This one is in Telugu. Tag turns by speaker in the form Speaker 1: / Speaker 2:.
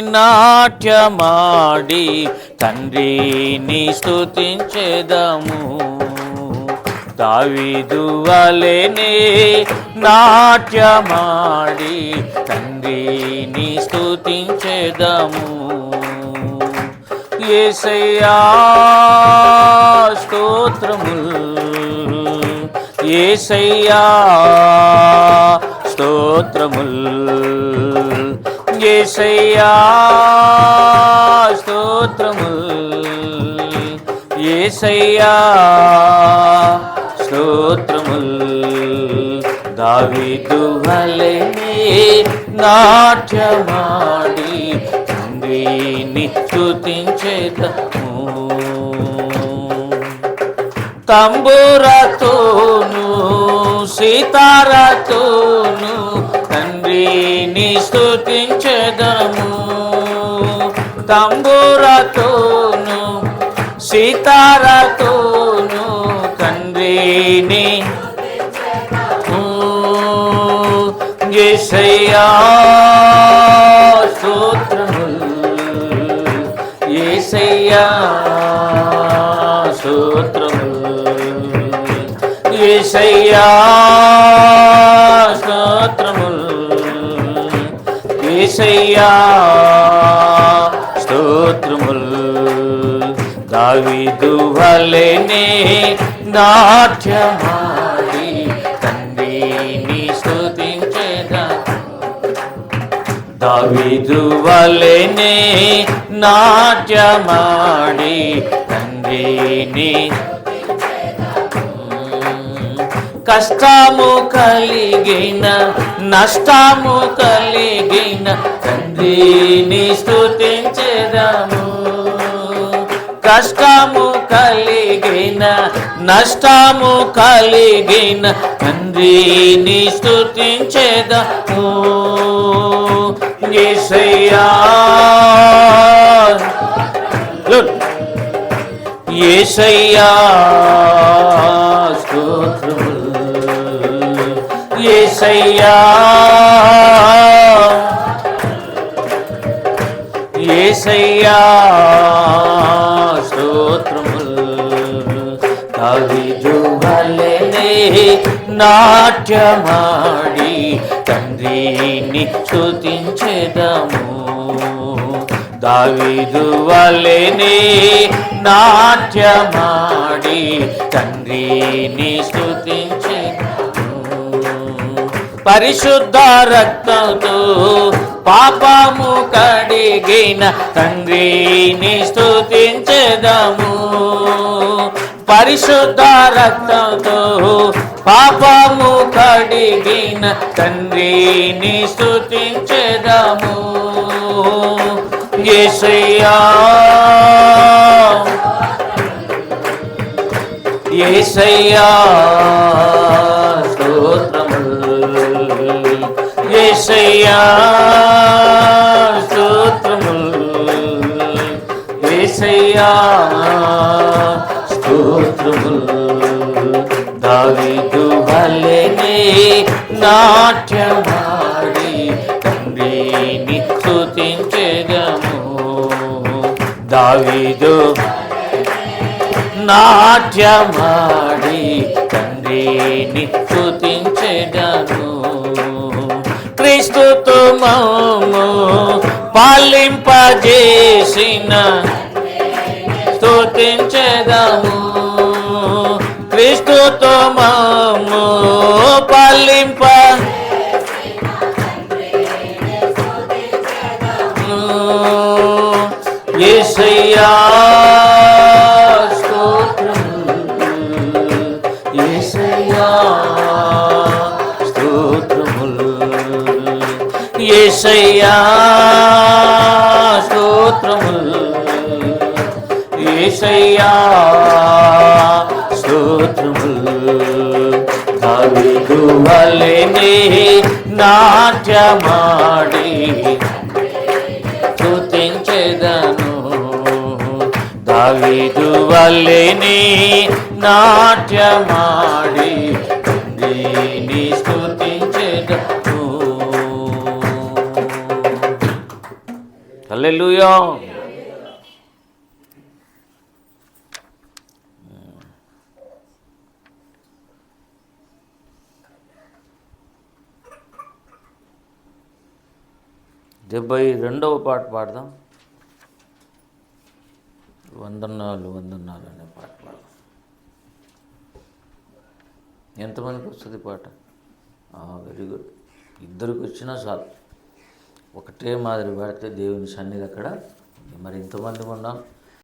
Speaker 1: నాట్యమాడి తండ్రిని స్థుతించేదము దావీదు వలెనే నాట్యమాడి తండ్రిని స్థుతించేదము ఏసయ్యా స్తోత్రములు. ఏసయ్యా స్తోత్రముల్. ఏసయ్యా స్తోత్రముల్ ఏసయ్యా స్తోత్రముల్ దావీదు వలెనే నాట్యమాడి తండ్రిని స్తుతించేదము. తంబురతోను సీతారతోను తండ్రిని స్తుతించదము. తంబురతోను సీతారతోను తండ్రిని ఏసయ్యా స్తోత్రములు ఏసయ్యా స్తోత్రములు ఏసయ్యా ఏసయ్యా స్తోత్రములు. దావీదు వలెనే నాట్యమాడి తండ్రిని స్తుతించేదా దావీదు వలెనే నాట్యమాడి తండ్రిని కష్టము కలిగిన నష్టము కలిగిన తండ్రిని స్తుతించెదము. కష్టము కలిగిన నష్టము కలిగిన తండ్రిని స్తుతించెదము. యేసయ్యా ఏసయ్యా. ఏసయ్యా. ఏసయ్యా స్తోత్రములు కవిజు వలెనే నాట్యమాడి తండ్రిని స్తుతించెదము. దావిదు వలెనే నాట్యమాడి తండ్రిని స్తుతించే పరిశుద్ధ రక్తంతో పాపము కడిగిన తండ్రిని స్థుతించదము పరిశుద్ధ రక్తంతో పాపము కడిగిన తండ్రిని స్థుతించదము ఏసయ్యా. ఏసయ్యా. స్తోత్రములు దావీదు వలెనే నాట్యమాడి తండ్రిని స్తుతించెదము. దావీదు నాట్యమాడి తండ్రిని స్తుతించెదను క్రీస్తుతో మమ్ము పాలింపజేసిన స్తుతించగము క్రీస్తుతో మమ్ము పాలింప ఏసయ్యా ఏసయ్యా స్తోత్రములు. ఏసయ్యా వలెనే నాట్యమాడి స్తుతించెదను దావిదు వల్లెని నాట్యమాడి దీని స్తుతించెదను హల్లెలూయా! డెబ్బై రెండవ పాట పాడదాం. వందనాలు వందనాలు అనే పాట పాడదాం. ఎంతమందికి వస్తుంది పాట? Very good. ఇద్దరికి వచ్చినా చాలు. ఒకటే మాదిరి పాడితే దేవుని సన్నిధి అక్కడ. మరి ఇంతమంది ఉన్నాం